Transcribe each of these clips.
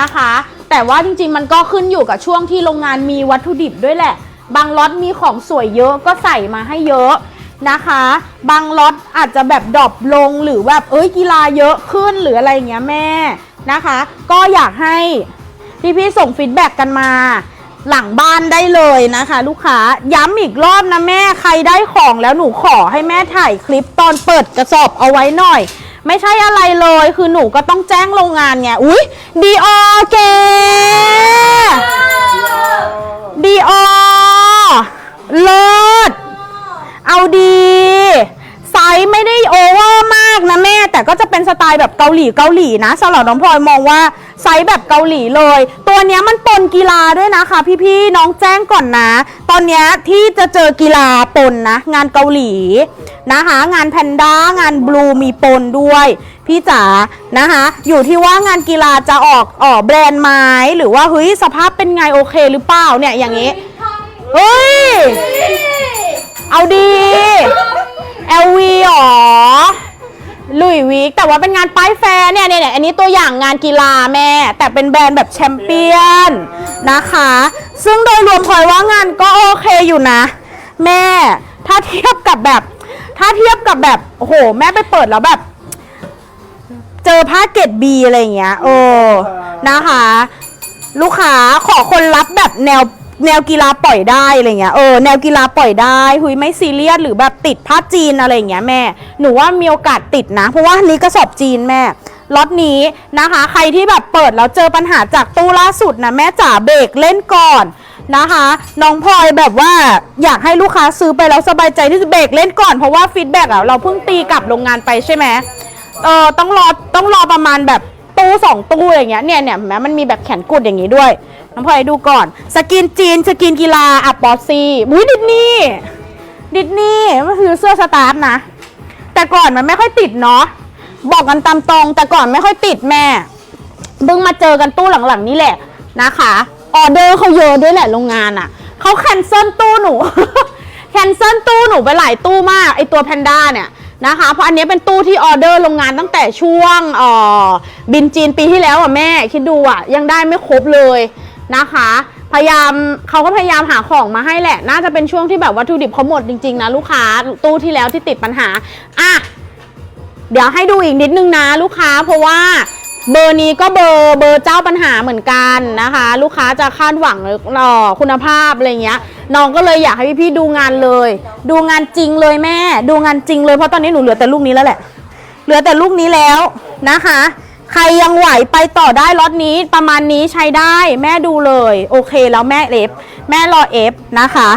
นะคะ แต่ว่าจริงๆมันก็ขึ้นอยู่กับช่วงที่โรงงานมีวัตถุดิบด้วยแหละ บางล็อตมีของสวยเยอะก็ใส่มาให้เยอะนะคะ บางล็อตอาจจะแบบดรอปลงหรือแบบเอ้ยกีฬาเยอะขึ้นหรืออะไรอย่างเงี้ยแม่นะคะ ก็อยากให้พี่ๆส่งฟีดแบ็กกันมาหลังบ้านได้เลยนะคะ ลูกค้าย้ำอีกรอบนะแม่ใครได้ของแล้วหนูขอให้แม่ถ่ายคลิปตอนเปิดกระสอบเอาไว้หน่อย ไม่ใช่อะไรเลย คือหนูก็ต้องแจ้งโรงงานไง อุ๊ยดีออเกดีออเลิศเอาดี ไซส์ไม่ได้โอเวอร์มากนะแม่ แต่ก็จะเป็นสไตล์แบบเกาหลีเกาหลีนะสำหรับน้องพลอยมองว่า ไซส์แบบเกาหลีเลย ตัวเนี้ยมันปนกีฬาด้วยนะคะพี่ๆน้องแจ้งก่อนนะ ตอนเนี้ยที่จะเจอกีฬาปนนะ งานเกาหลีนะคะ งานแพนด้างานบลูมีปนด้วยพี่จ๋านะคะ อยู่ที่ว่างานกีฬาจะออกออกแบรนด์ไม้หรือว่าเฮ้ยสภาพเป็นไงโอเคหรือเปล่าเนี่ยอย่างนี้เฮ้ยเอาดี LV หรอ ลุ ยวิกแต่ว่าเป็นงานป้ายแฟร์เนี่ยเนี่ยเนี่ยอันนี้ตัวอย่างงานกีฬาแม่ แต่เป็นแบรนด์แบบแชมเปี้ยนนะคะ ซึ่งโดยรวมพลอยว่างานก็โอเคอยู่นะ แม่ถ้าเทียบกับแบบ ถ้าเทียบกับแบบโอ้โห แม่ไปเปิดแล้วแบบ เจอผ้าเกรดบีอะไรอย่างเงี้ยโอ้นะคะ ลูกค้าขอคนรับแบบแนว แนวกีฬาปล่อยได้อะไรเงี้ยเออแนวกีฬาปล่อยได้หุยไม่ซีเรียสหรือแบบติดผ้าจีนอะไรเงี้ยแม่ หนูว่ามีโอกาสติดนะ เพราะว่านี้กระสอบจีนแม่ล็อตนี้นะคะ ใครที่แบบเปิดแล้วเจอปัญหาจากตู้ล่าสุดนะแม่จ๋าเบรกเล่นก่อนนะคะน้องพลอยแบบว่าอยากให้ลูกค้าซื้อไปแล้วสบายใจที่จะเบรกเล่นก่อนเพราะว่าฟีดแบ็กอะเราเพิ่งตีกลับโรงงานไปใช่ไหมเออต้องรอต้องรอประมาณแบบตู้สองตู้อย่างเงี้ยเนี่ยเนี่ยเห็นไหมมันมีแบบแขนกุดอย่างงี้ด้วย น้องพลอยดูก่อน สกินจีน สกินกีฬาอะปอซีบุ้ยดิดนี่ดิดนี่มันคือเสื้อสตาร์ทนะ แต่ก่อนมันไม่ค่อยติดเนาะบอกกันตามตรง แต่ก่อนไม่ค่อยติดแม่เพิ่งมาเจอกันตู้หลังๆนี่แหละนะคะออเดอร์เขาเยอะด้วยแหละโรงงานอะ่ะเขาแคนเซิลตู้หนู แคนเซิลตู้หนูไปหลายตู้มากไอตัวแพนด้าเนี่ยนะคะเพราะอันนี้เป็นตู้ที่ออเดอร์โรงงานตั้งแต่ช่วงอ่อบินจีนปีที่แล้วอะแม่คิดดูอะยังได้ไม่ครบเลย นะคะ พยายามเขาก็พยายามหาของมาให้แหละ น่าจะเป็นช่วงที่แบบวัตถุดิบเขาหมดจริงๆนะลูกค้าตู้ที่แล้วที่ติดปัญหาอะเดี๋ยวให้ดูอีกนิดนึงนะลูกค้าเพราะว่าเบอร์นี้ก็เบอร์เบอร์เจ้าปัญหาเหมือนกันนะคะ ลูกค้าจะคาดหวังเอ่อคุณภาพอะไรเงี้ยน้องก็เลยอยากให้พี่ๆดูงานเลย ดูงานจริงเลยแม่ ดูงานจริงเลยเพราะตอนนี้หนูเหลือแต่ลูกนี้แล้วแหละ เหลือแต่ลูกนี้แล้วนะคะ ใครยังไหวไปต่อได้ล็อตนี้ประมาณนี้ใช้ได้แม่ดูเลย โอเคแล้วแม่เอฟแม่รอเอฟนะคะ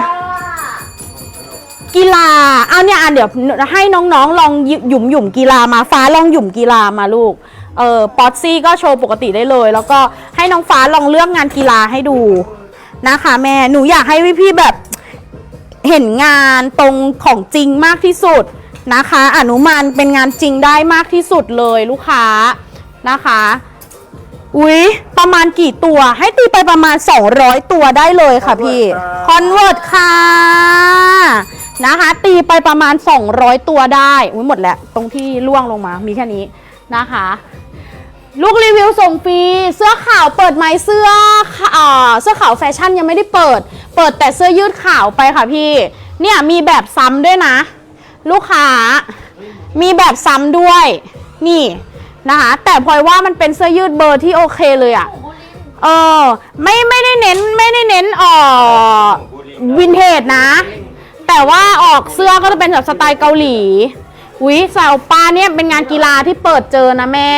กีฬาเอาเนี่ยอะเดี๋ยวให้น้องๆ ลองหยุ่มหยุ่มกีฬามาฟ้าลองหยุ่มกีฬามาลูกเออป๊อตซี่ก็โชว์ปกติได้เลย แล้วก็ให้น้องฟ้าลองเลือกงานกีฬาให้ดูนะคะ แม่หนูอยากให้พี่ๆแบบเห็นงานตรงของจริงมากที่สุดนะคะ อนุมานเป็นงานจริงได้มากที่สุดเลยลูกค้า นะคะ อุ๊ย ประมาณกี่ตัว ให้ตีไปประมาณ 200 ตัวได้เลยค่ะพี่คอนเวิร์ตค่ะนะคะ ตีไปประมาณ 200 ตัวได้ อุ้ยหมดแล้ว ตรงที่ล่วงลงมา มีแค่นี้นะคะ ลูกรีวิวส่งฟรี เสื้อขาวเปิดไหมเสื้อเอ่อเสื้อขาวแฟชั่นยังไม่ได้เปิด เปิดแต่เสื้อยืดขาวไปค่ะพี่ เนี่ยมีแบบซ้ำด้วยนะ ลูกค้า มีแบบซ้ำด้วย นี่ นะคะแต่พลอยว่ามันเป็นเสื้อยืดเบอร์ที่โอเคเลยอะ่ะเออไม่ไม่ได้เน้นไม่ได้เน้นเอ่อวินเทจนะ แต่ว่าออกเสื้อก็จะเป็นแบบสไตล์เกาหลีวิสาวปาเนี่ยเป็นงานกีฬาที่เปิดเจอนะแม่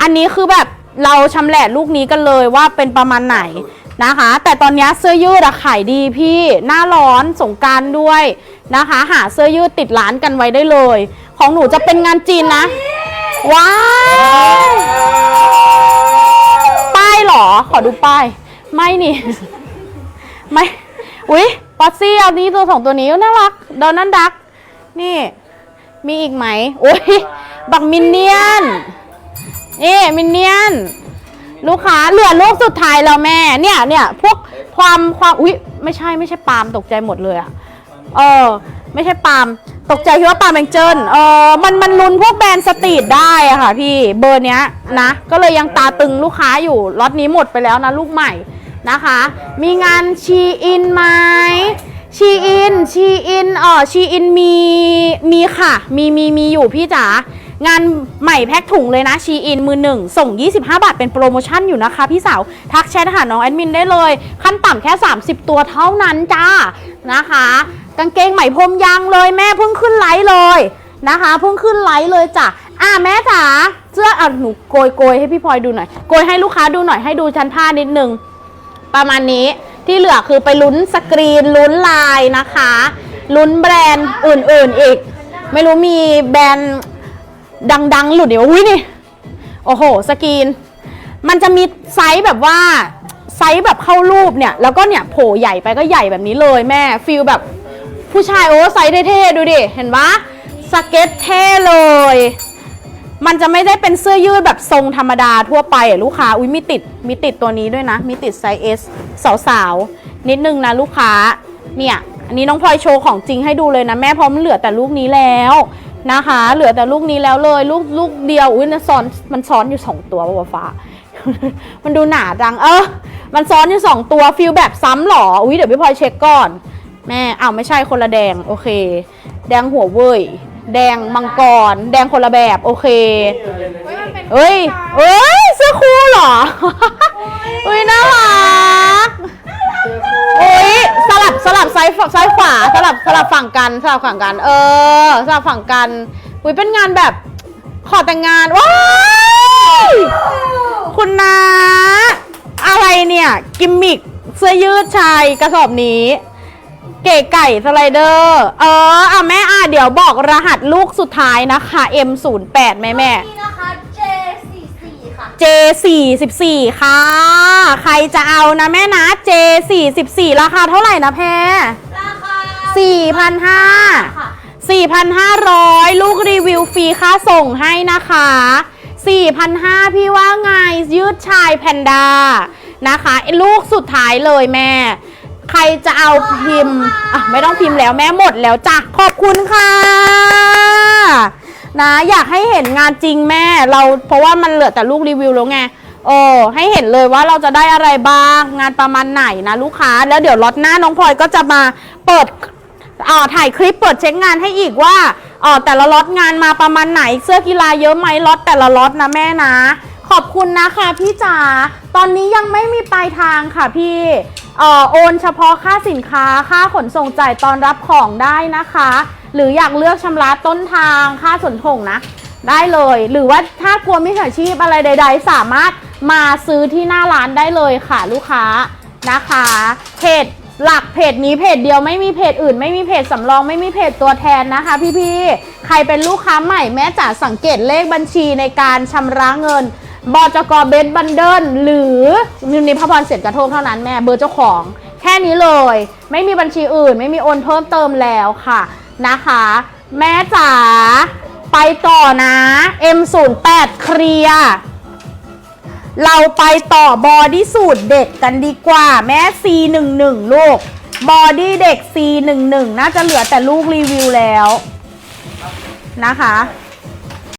อันนี้คือแบบเราชำแหละลูกนี้กันเลยว่าเป็นประมาณไหนนะคะ แต่ตอนนี้เสื้อยืดอะขายดีพี่หน้าร้อนสงกรารด้วยนะคะ หาเสื้อยืดติดร้านกันไว้ได้เลย ของหนูจะเป็นงานจีนนะ ว้าวป้ายเหรอ ขอดูป้าย ไม่นี่ ไม่ อุ๊ยป๊อตซี่เอานี้ตัวสองตัวนี้น่ารักโดนัลดัก นี่ มีอีกไหมโอ้ยบักมินเนียน นี่มินเนียน ลูกค้าเหลือลูกสุดท้ายแล้วแม่ เนี่ยเนี่ยพวกความความ อุ๊ย ไม่ใช่ไม่ใช่ปาล์มตกใจหมดเลยอะเออ ไม่ใช่ปาล์ม ตกใจคิดว่าปลาแมงเจิลเออมันมันลุนพวกแบรนด์สตรีทได้อะค่ะพี่เบอร์เนี้ยนะ ก็เลยยังตาตึงลูกค้าอยู่ล็อตนี้หมดไปแล้วนะลูกใหม่นะคะ มีงานชีอินไหมชีอินชีอินเออชีอินมีมีค่ะ มีมีมีอยู่พี่จ๋างานใหม่แพ็คถุงเลยนะชีอินมือหนึ่งส่ง 25 บาทเป็นโปรโมชั่นอยู่นะคะพี่สาว ทักแชทหาน้องแอดมินได้เลย ขั้นต่ำแค่ 30 ตัวเท่านั้นจ้านะคะ กางเกงไหม่พรมยางเลยแม่เพิ่งขึ้นไลฟ์เลยนะคะเพิ่งขึ้นไลฟ์เลยจ้ะอะแม่จ๋าเสื้ออะหนูโกยโกยให้พี่พลอยดูหน่อยโกยให้ลูกค้าดูหน่อยให้ดูชั้นผ้านิดนึงประมาณนี้ที่เหลือคือไปลุ้นสกรีนลุ้นลายนะคะ ลุ้นแบรนด์อื่นๆอีก ไม่รู้มีแบรนด์ดังๆ หลุดเดี๋ยวอุ้ยนี่โอ้โหสกรีน มันจะมีไซส์แบบว่าไซส์แบบเข้ารูปเนี่ย แล้วก็เนี่ยโผล่ใหญ่ไปก็ใหญ่แบบนี้เลยแม่ฟิลแบบ ผู้ชายโอ้ไซส์เท่ๆดูดิ เห็นปะสเก็ตเท่เลย มันจะไม่ได้เป็นเสื้อยืดแบบทรงธรรมดาทั่วไปลูกค้า อุ้ยมีติดมีติดตัวนี้ด้วยนะ มีติดไซส์ S สาวๆ นิดนึงนะลูกค้า เนี่ย อันนี้น้องพลอยโชว์ของจริงให้ดูเลยนะ แม่พราะมันเหลือแต่ลูกนี้แล้วนะคะ เหลือแต่ลูกนี้แล้วเลย ลูกลูกเดียว อุ้ยนะซ้อนมันซ้อนอยู่สองตัวป่าวฟ้า มันดูหนาจัง เออ มันซ้อนอยู่สองตัวฟิลแบบซ้ำหรอ อุ้ยเดี๋ยวพี่พลอยเช็คก่อน แม่อ้าวไม่ใช่คนละแดงโอเค แดงหัวเว่ยแดงมังกร แดงคนละแบบโอเค เอ้ยเอ้ยเสื้อคู่เหรอ อุ้ยน่ารักเอ้ยสลับสลับซ้ายฝซ้ายขวาสลับสลับฝั่งกันสลับฝั่งกัน เออ สลับฝั่งกันอุ้ยเป็นงานแบบขอแต่งงานว้ายคุณนาอะไรเนี่ย กิมมิกเสื้อยืดชายกระสอบนี้ เก๋ไก่สไลเดอร์ เอออะแม่อะเดี๋ยวบอกรหัสลูกสุดท้ายนะคะ M08 แม่แม่ นี่นะคะ J44 ค่ะ J44 ค่ะ ใครจะเอานะแม่นะ J44 ราคาเท่าไหร่นะแพร ราคา4,500 ค่ะ 4,500 ลูกรีวิวฟรีค่าส่งให้นะคะ 4,500 พี่ว่าไงยืดชายแพนด้านะคะ ลูกสุดท้ายเลยแม่ ใครจะเอาพิมพ์อะไม่ต้องพิมพ์แล้วแม่หมดแล้วจ้ะขอบคุณค่ะนะอยากให้เห็นงานจริงแม่เราเพราะว่ามันเหลือแต่ลูกรีวิวแล้วไงเออให้เห็นเลยว่าเราจะได้อะไรบ้างงานประมาณไหนนะลูกค้า แล้วเดี๋ยวล็อตหน้าน้องพลอยก็จะมาเปิดอ่าถ่ายคลิปเปิดเช็คงานให้อีกว่าอ่าแต่ละล็อตงานมาประมาณไหนเสื้อกีฬาเยอะไหมล็อตแต่ละล็อตนะแม่นะ ขอบคุณนะคะพี่จ๋าตอนนี้ยังไม่มีปลายทางค่ะพี่ เอ่อโอนเฉพาะค่าสินค้าค่าขนส่งจ่ายตอนรับของได้นะคะ หรืออยากเลือกชำระต้นทางค่าส่งส่งนะ ได้เลย หรือว่าถ้ากลัวมิจฉาชีพอะไรใด ๆ สามารถมาซื้อที่หน้าร้านได้เลยค่ะลูกค้านะคะเพจหลักเพจนี้เพจเดียวไม่มีเพจอื่น ไม่มีเพจสำรองไม่มีเพจตัวแทนนะคะ พี่ๆใครเป็นลูกค้าใหม่แม่จ๋าสังเกตเลขบัญชีในการชำระเงิน บจกเบสบันเดิลหรือนิพพรเสร็จกระโทกเท่านั้นแม่เบอร์เจ้าของ แค่นี้เลย ไม่มีบัญชีอื่น ไม่มีโอนเพิ่มเติมแล้วค่ะนะคะ แม่จ๋าไปต่อนะ M08 เคลียร์เราไปต่อบอดี้สูตรเด็กกันดีกว่า แม่ C11 ลูก บอดี้เด็ก C11 น่าจะเหลือแต่ลูกรีวิวแล้วนะคะ